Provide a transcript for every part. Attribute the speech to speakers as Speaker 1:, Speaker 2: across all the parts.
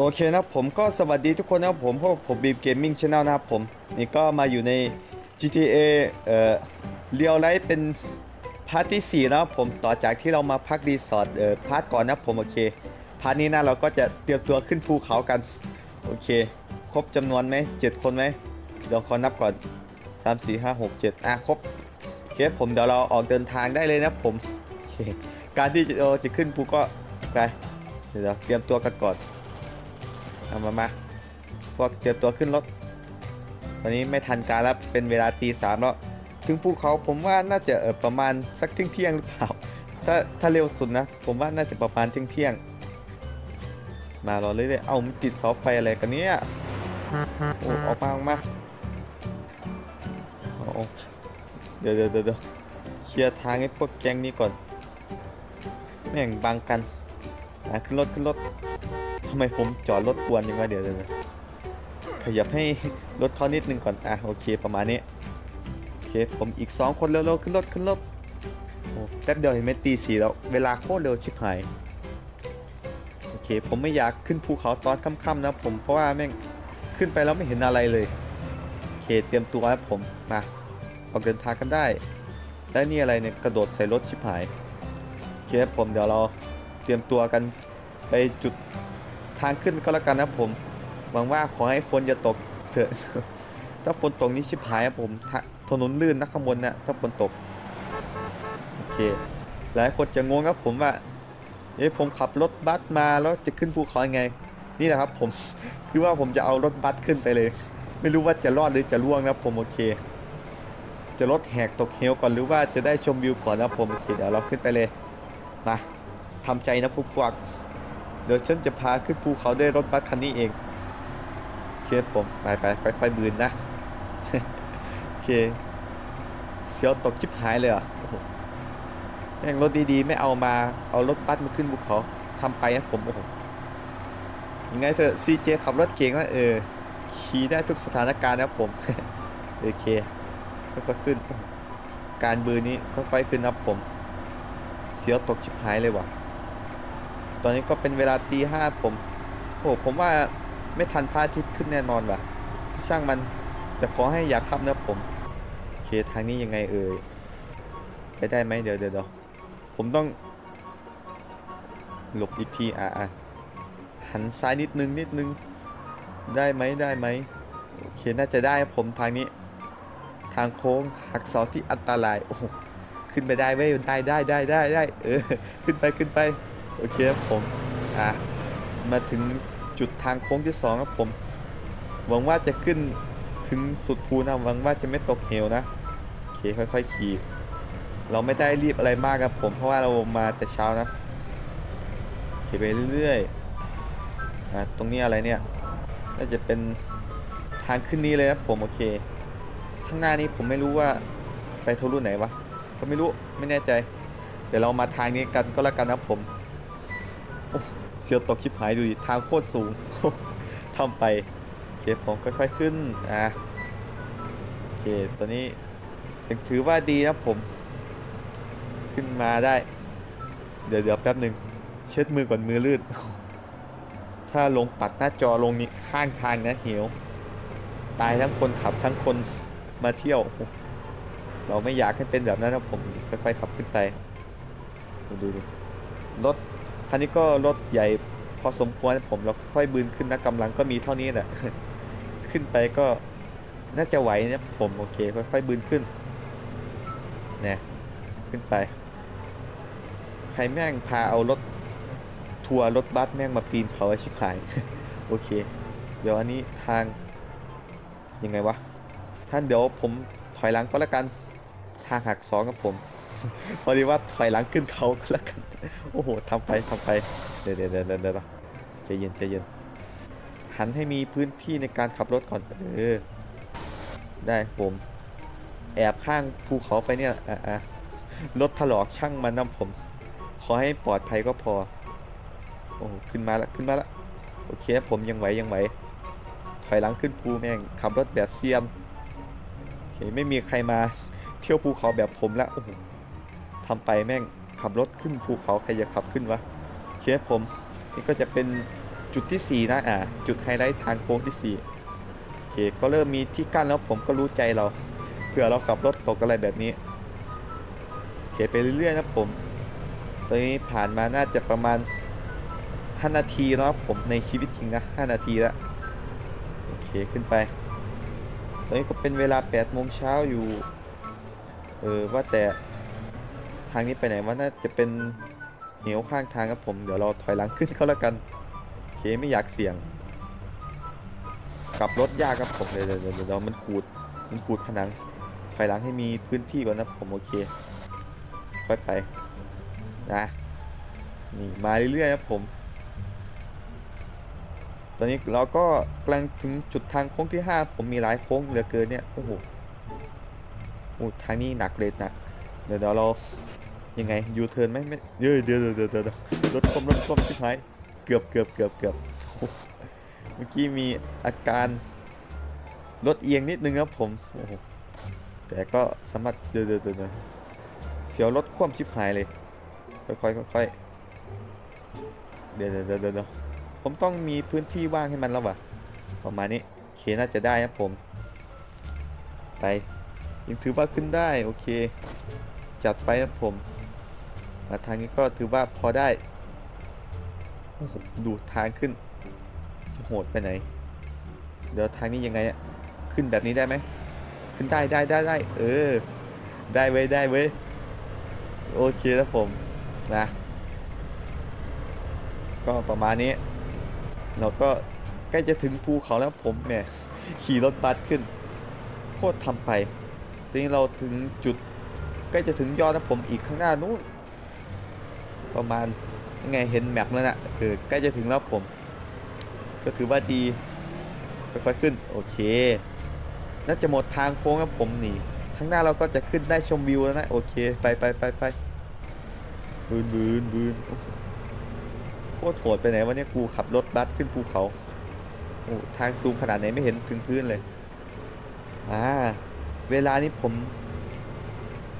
Speaker 1: โอเคนะผมก็สวัสดีทุกคนนะครับผมพวกผมบีมเกมมิ่งช n แนลนะครับผม นี่ก็มาอยู่ใน GTA เอ่อเรียวไลท์เป็นพาร์ทที่ 4 นะครับผมต่อจากที่เรามาพักรีสอร์ทเอ่อพาร์ทก่อนนะผมโอเค พาร์ทนี้นะเราก็จะเตรียมตัวขึ้นภูเขากัน โอเค ครบจำนวนไหมเจ็ดคนไหมเดี๋ยวขอนับก่อน 3 4 5 6 7 อะครบโอเคผมเดี๋ยวเราออกเดินทางได้เลยนะผมโอเคการที่จะเราจะขึ้นภูก็ไปเดี๋ยวเตรียมตัวกันก่อน เอามามาพวกเตรียมตัวขึ้นรถตอนนี้ไม่ทันการแล้วเป็นเวลาตีสามแล้ว ถึงภูเขาผมว่าน่าจะเออประมาณสักเที่ยงเที่ยงหรือเปล่า ถ้าถ้าเร็วสุดนะ ผมว่าน่าจะประมาณเที่ยงเที่ยง มารอเลยเลยๆ เอ้ามันติดเสาไฟอะไรกันเนี่ยโอ้ออกมาออกมาโอ้เดี๋ยวเดี๋ยวเดี๋ยวเคลียร์ทางให้พวกแก๊งนี้ก่อน แม่งบังกันขึ้นรถขึ้นรถ ทำไมผมจอดรถกวนยังไงเดี๋ยวเดี๋ยวขยับให้รถเขานิดนึงก่อน อะโอเคประมาณนี้โอเคผมอีก 2 คนเร็วๆขึ้นรถขึ้นรถโอ้แป๊บเดียวเห็นไหมตีสี่แล้ว เวลาโคตรเร็วชิบหายโอเค ผมไม่อยากขึ้นภูเขาตอนค่ำๆนะผมเพราะว่าแม่งขึ้นไปแล้วไม่เห็นอะไรเลยโอเคเตรียมตัวครับผมมาออกเดินทางกันได้ แล้วนี่อะไรเนี่ยกระโดดใส่รถชิบหายโอเคผมเดี๋ยวเราเตรียมตัวกันไปจุด ทางขึ้นก็แล้วกันนะผม หวังว่าขอให้ฝนอย่าตกเถอะ ถ้าฝนตกนี่ชิบหายครับผม ถนนลื่นนะข้างบนนะถ้าฝนตก โอเค หลายคนจะงงครับผมว่า เอ๊ะผมขับรถบัสมาแล้วจะขึ้นภูเขายังไง นี่แหละครับผม คือว่าผมจะเอารถบัสขึ้นไปเลย ไม่รู้ว่าจะรอดหรือจะล่วงนะผมโอเค จะรถแหกตกเหวก่อนหรือว่าจะได้ชมวิวก่อนนะผมโอเคเดี๋ยวเราขึ้นไปเลย มาทำใจนะพวกพวก เดี๋ยวฉันจะพาขึ้นภูเขาด้วยรถบัสคันนี้เองโอเคผมไปไปค่อยๆบืนนะโอเคเสียวตกชิบหายเลยอะอ้โหแม่งรถดีๆ ไม่เอามาเอารถบัสมาขึ้นภูเขาทำไปนะผมโอ้โหยังไงเถอะซีเจขับรถเก่งนะเออขี่ได้ทุกสถานการณ์นะผมโอเคค่อยๆขึ้น การบืนนี้ค่อยๆขึ้นนะผม เสียวตกชิบหายเลยว่ะ ตอนนี้ก็เป็นเวลาตีห้าผมโอ้ผมว่าไม่ทันพระอาทิตย์ขึ้นแน่นอนว่ะ ช่างมันแต่ขอให้อย่าขับนะผมโอเคทางนี้ยังไงเอ่ยไปได้ไหมเดี๋ยวเดี๋ยวเดี๋ยวผมต้อง หลบอีกทีอะอะหันซ้ายนิดนึงนิดนึง ได้ไหมได้ไหมโอเคน่าจะได้ผมทางนี้ ทางโค้งหักเสาที่อันตรายโอ้ขึ้นไปได้เว้ยได้ได้ได้ได้ได้เออขึ้นไปขึ้นไป โอเคครับผม อะ มาถึงจุดทางโค้งที่สองครับผม หวังว่าจะขึ้นถึงสุดภูนะหวังว่าจะไม่ตกเหวนะ โอเคค่อยๆขี่ เราไม่ได้รีบอะไรมากครับผม เพราะว่าเรามาแต่เช้านะขี่ไปเรื่อยๆ อะ ตรงนี้อะไรเนี่ย น่าจะเป็นทางขึ้นนี้เลยครับผม โอเค ข้างหน้านี้ผมไม่รู้ว่าไปทะลุไหนวะ ก็ไม่รู้ ไม่แน่ใจ เดี๋ยวเรามาทางนี้กันก็แล้วกันนะครับผม เสียวตกชิบหายดูดิทางโคตรสูงทำไปโอเคผมค่อยๆขึ้นอะโอเคตอนนี้ยังถือว่าดีนะผม ขึ้นมาได้ เดี๋ยวเดี๋ยวแป๊บหนึ่งเช็ดมือก่อนมือลื่นถ้าลงปัดหน้าจอลงนี้ข้างทางนะเหวตายทั้งคนขับทั้งคนมาเที่ยว เราไม่อยากให้เป็นแบบนั้นนะผมค่อยๆขับขึ้นไป ดูดูรถ คันนี้ก็รถใหญ่พอสมควรผมเราค่อยบืนขึ้นนะกำลังก็มีเท่านี้แหละ ขึ้นไปก็น่าจะไหวนะผมโอเค ค่อยๆบืนขึ้นเนี่ยขึ้นไป ใครแม่งพาเอารถทัวร์รถบัสแม่งมาปีนเขาอ้ชิบหาย โอเค เดี๋ยวอันนี้ทางยังไงวะ ท่านเดี๋ยวผมถอยหลังก็แล้วกัน ทางหักสองกับผม พอดีว่าถอยหลังขึ้นเขาก็แล้วกัน โอ้โหทำไปทำไปเดี๋ยวเดี๋ยวเดี๋ยวเดี๋ยวเดี๋ยวใจเย็นใจเย็น หันให้มีพื้นที่ในการขับรถก่อน เออ ได้ผม แอบข้างภูเขาไปเนี่ย อะอะรถถลอกช่างมันนะผม ขอให้ปลอดภัยก็พอ โอ้ขึ้นมาละขึ้นมาละ โอเคผมยังไหวยังไหว ถอยหลังขึ้นภูแม่ง ขับรถแบบเซียมโอเคไม่มีใครมาเที่ยวภูเขาแบบผมละโอ้โหทำไปแม่ง ขับรถขึ้นภูเขาใครจะขับขึ้นวะโอเคผม นี่ก็จะเป็นจุดที่ 4 นะ อ่า จุดไฮไลท์ทางโค้งที่ 4 โอเค ก็เริ่มมีที่กั้นแล้วผมก็รู้ใจเรา เผื่อเราขับรถตกอะไรแบบนี้โอเคไปเรื่อยๆนะผม ตอนนี้ผ่านมาน่าจะประมาณ 5 นาทีแล้วผมในชีวิตจริงนะ 5 นาทีแล้ว โอเค ขึ้นไป ตอนนี้ก็เป็นเวลา8โมงเช้าอยู่ เออ ว่าแต่ ทางนี้ไปไหนว่าน่าจะเป็นเหวข้างทางครับผม เดี๋ยวเราถอยหลังขึ้นเขาแล้วกันโอเคไม่อยากเสี่ยงขับรถยากครับผมเดี๋ยวเดี๋ยวเดี๋ยวมันขูดมันขูดผนังถอยหลังให้มีพื้นที่ก่อนนะผมโอเค ค่อยไปนะนี่มาเรื่อยๆครับผม ตอนนี้เราก็กำลังถึงจุดทางโค้งที่ 5 ผมมีหลายโค้งเหลือเกินเนี่ยโอ้โหโอ้ทางนี้หนักเลยหนักเดี๋ยวเดี๋ยวเรา ยังไงยูเทิร์นไหมไม่เดี๋ยวเดี๋ยวเดี๋ยวเดี๋ยวเดี๋ยวรถคว่ำรถคว่ำชิบหายเกือบเกือบเกือบเกือบเมื่อกี้มีอาการรถเอียงนิดนึงครับผมโอ้โหแต่ก็สามารถเดี๋ยวเดี๋ยวเดี๋ยวเดี๋ยวเสียวรถคว่ำชิบหายเลย ค่อยๆค่อยๆเดี๋ยวเดี๋ยวเดี๋ยวเดี๋ยวผมต้องมีพื้นที่ว่างให้มันแล้ววะประมาณนี้โอเคน่าจะได้ครับผม ไปยังถือว่าขึ้นได้ โอเค จัดไปครับผม มาทางนี้ก็ถือว่าพอได้โอ้โหดูทางขึ้นจะโหดไปไหน เดี๋ยวทางนี้ยังไงอะขึ้นแบบนี้ได้ไหมขึ้นได้ได้ได้ได้เออ ได้เว้ยได้เว้ยโอเคแล้วผมนะ ก็ประมาณนี้ เราก็ใกล้จะถึงภูเขาแล้วผมแหมขี่รถบัสขึ้นโคตรทำไปทีนี้เราถึงจุดใกล้จะถึงยอดนะผมอีกข้างหน้านู้น ประมาณยังไงเห็นแมปแล้วนะเออใกล้จะถึงแล้วผม ก็ถือว่าดีค่อยๆขึ้น โอเคน่าจะหมดทางโค้งครับผมนี่ข้างหน้าเราก็จะขึ้นได้ชมวิวแล้วนะ โอเค ไปไปไปไปบืนบืนบืนโอ้โหโคตรโหดไปไหนวะเนี่ยกูขับรถบัสขึ้นภูเขาโอ้ทางซูมขนาดไหนไม่เห็นถึงพื้นเลยอ่าเวลานี้ผม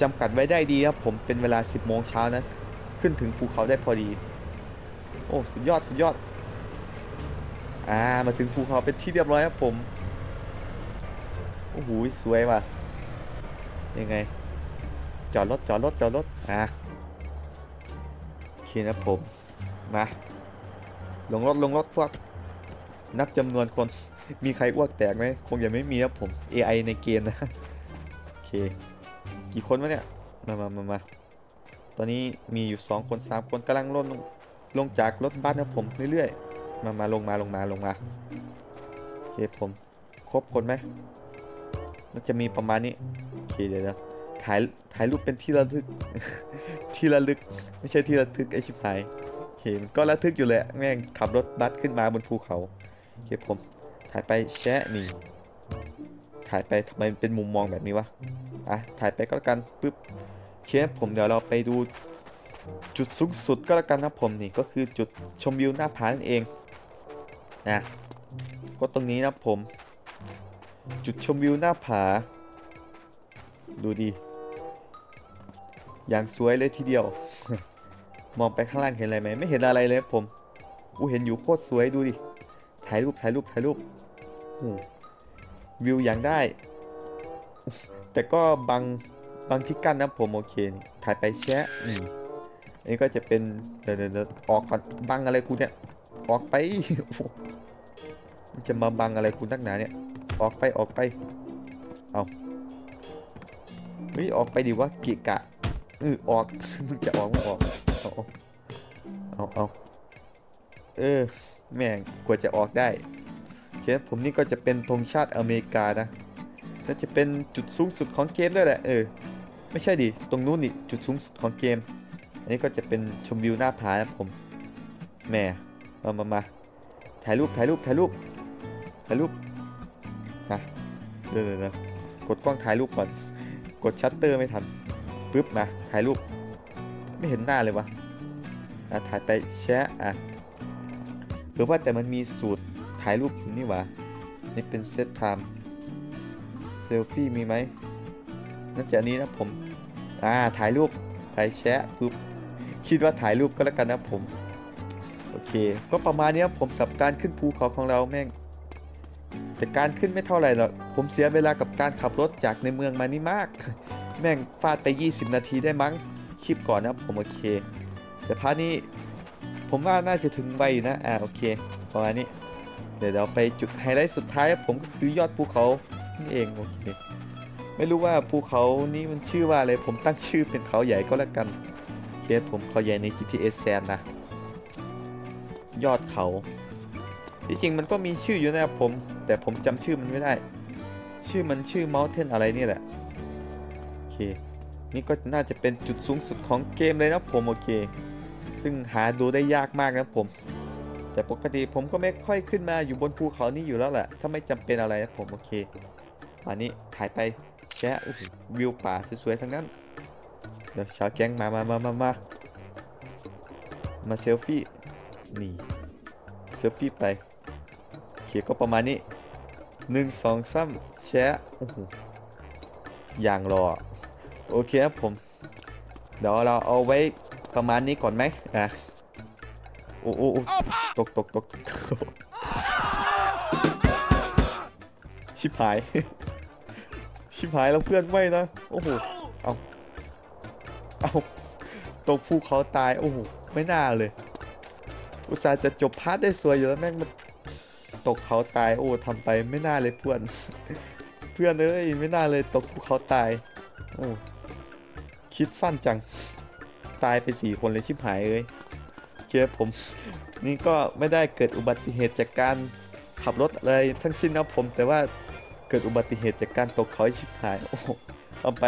Speaker 1: จำกัดไว้ได้ดีครับผมเป็นเวลา 10โมงเช้านะ ขึ้นถึงภูเขาได้พอดี โอ้สุดยอดสุดยอด อ่ามาถึงภูเขาเป็นที่เรียบร้อยครับผม โอ้โหสวยว่ะ ยังไง จอดรถจอดรถจอดรถ อ่าโอเคนะผม มา ลงรถลงรถพวก นับจำนวนคน มีใครอ้วกแตกไหม คงยังไม่มีครับผม AI ในเกมนะ โอเค กี่คนวะเนี่ย มามามามา ตอนนี้มีอยู่ 2 คน 3 คนกำลังลงลงจากรถบัสนะผมเรื่อยๆ มามาลงมาลงมาลงมาโอเคผมครบคนไหมน่าจะมีประมาณนี้โอเคเดี๋ยวนะถ่ายถ่ายรูปเป็นที่ระลึก ที่ระลึก ไม่ใช่ที่ระทึกไอชิบหายโอเคมันก็ระทึกอยู่แหละแม่งขับรถบัสขึ้นมาบนภูเขาโอเคผมถ่ายไปแชะนี่ถ่ายไปทำไมเป็นมุมมองแบบนี้วะอะถ่ายไปก็แล้วกันปึ๊บ เคผมเดี๋ยวเราไปดูจุดสูงสุดก็แล้วกันนะผมนี่ก็คือจุดชมวิวหน้าผานั่นเองนะก็ตรงนี้นะผม จุดชมวิวหน้าผา ดูดี อย่างสวยเลยทีเดียว มองไปข้างล่างเห็นอะไรไหมไม่เห็นอะไรเลยผมอู้เห็นอยู่โคตรสวยดูดิถ่ายรูปถ่ายรูปถ่ายรูปวิวอย่างได้ แต่ก็บาง บางที่กั้นนะผมโอเคนถ่ายไปแชะนี่อันนี้ก็จะเป็นเดี๋ยวเดี๋ยวเดี๋ยวออกก่อนบังอะไรกูเนี่ย ออกไปมันจะมาบังอะไรกูนักหนาเนี่ย ออกไปออกไป เอาเฮ้ยออกไปดิวะกิกะเออออกมึงจะออกมึงออกเอาเอาเอาเออแม่งกว่าจะออกได้เคผมนี่ก็จะเป็นธงชาติอเมริกานะน่าจะเป็นจุดสูงสุดของเกมด้วยแหละเออ ไม่ใช่ดิ ตรงนู้นนี่จุดสูงสุดของเกม อันนี้ก็จะเป็นชมวิวหน้าผานะผมแหม่มามามาถ่ายรูปถ่ายรูปถ่ายรูปถ่ายรูปนะเดี๋ยวเดี๋ยวกดกล้องถ่ายรูปก่อน กดชัตเตอร์ไม่ทันปึ๊บมาถ่ายรูป ไม่เห็นหน้าเลยวะอะถ่ายไปแชะอะหรือว่าแต่มันมีสูตรถ่ายรูปอยู่นี่หวะนี่เป็นเซตไทม์เซลฟี่มีไหม น่าจะอันนี้นะผมอ่าถ่ายรูปถ่ายแชะปุ๊บคิดว่าถ่ายรูปก็แล้วกันนะผมโอเค ก็ประมาณนี้ผมสับการขึ้นภูเขาของเราแม่งแต่การขึ้นไม่เท่าไหร่หรอกผมเสียเวลากับการขับรถจากในเมืองมานี่มาก แม่งฟาดไป 20 นาทีได้มั้งคลิปก่อนนะผมโอเค แต่พานี้ผมว่าน่าจะถึงไวอยู่นะอ่าโอเคประมาณนี้เดี๋ยวเราไปจุดไฮไลท์สุดท้ายผมก็คือยอดภูเขานี่เองโอเค ไม่รู้ว่าภูเขานี้มันชื่อว่าอะไร ผมตั้งชื่อเป็นเขาใหญ่ก็แล้วกันเคผมเขาใหญ่ใน GTA San นนะ ยอดเขา ที่จริงมันก็มีชื่ออยู่นะครับผม แต่ผมจำชื่อมันไม่ได้ ชื่อมันชื่อ Mountain อะไรนี่แหละ โอเค นี่ก็น่าจะเป็นจุดสูงสุดของเกมเลยนะผมโอเค ซึ่งหาดูได้ยากมากนะผม แต่ปกติผมก็ไม่ค่อยขึ้นมาอยู่บนภูเขานี้อยู่แล้วแหละ ถ้าไม่จำเป็นอะไรนะผมโอเคมานี้ถ่ายไป แชะวิวป่าสวยๆทั้งนั้น เดี๋ยวชาวแก๊งมามามามามามาเซลฟี่ นี่ เซลฟี่ไปโอเคก็ประมาณนี้หนึ่งสองสามแชะอย่างรอ โอเคครับผม เดี๋ยวเราเอาไว้ประมาณนี้ก่อนไหมอะโอ้โอ้ตกตกตกชิบหาย ชิบหายแล้วเพื่อนไม่นะ โอ้โห เอาเอาตกภูเขาตาย โอ้โห ไม่น่าเลย อุตส่าห์จะจบพาร์ทได้สวยอยู่แล้วแม่งมันตกเขาตาย โอ้ทำไปไม่น่าเลยเพื่อน เพื่อนเอ้ยไม่น่าเลยตกภูเขาตาย โอ้ คิดสั้นจัง ตายไปสี่คนเลยชิบหายเอ้ยเคผม นี่ก็ไม่ได้เกิดอุบัติเหตุจากการขับรถอะไรทั้งสิ้นนะผม แต่ว่า เกิดอุบัติเหตุจากการตกเขาชิบหาย โอ้โหเอาไป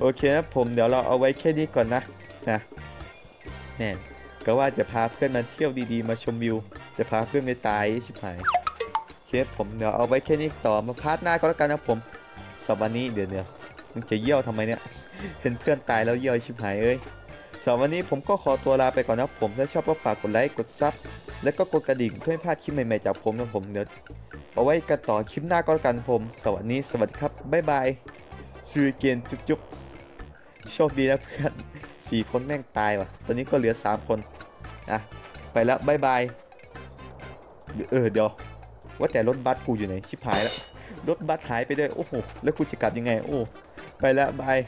Speaker 1: โอเคนะผมเดี๋ยวเราเอาไว้แค่นี้ก่อนนะนะแน่ก็ว่าจะพาเพื่อนมาเที่ยวดีๆ มาชมวิว จะพาเพื่อนไปตายชิบหายโอเคผมเดี๋ยวเอาไว้แค่นี้ต่อมาพาร์ทหน้าก็แล้วกันนะผมสำหรับวันนี้เดี๋ยวเดี๋ยวมึงจะเยี่ยวทำไมเนี่ยเห็นเพื่อนตายแล้วเยี่ยวชิบหายเอ้ยสำหรับวันนี้ผมก็ขอตัวลาไปก่อนนะผมถ้าชอบก็ฝากกดไลค์กดซับและก็กดกระดิ่งเพื่อไม่พลาดคลิปใหม่ๆจากผมนะผมเดี๋ยว เอาไว้กันต่อคลิปหน้าก็แล้วกันผมสวัสดีสวัสดีครับบ๊ายบายซีรีเกนจุ๊บจุ๊บโชคดีนะเพื่อนสี่คนแม่งตายว่ะ ตอนนี้ก็เหลือสามคนนะไปแล้วบ๊ายบายเออเดี๋ยวว่าแต่รถบัสกูอยู่ไหนชิบหายแล้วรถบัสหายไปด้วยโอ้โหแล้วกูจะกลับยังไง โอ้ไปแล้วบาย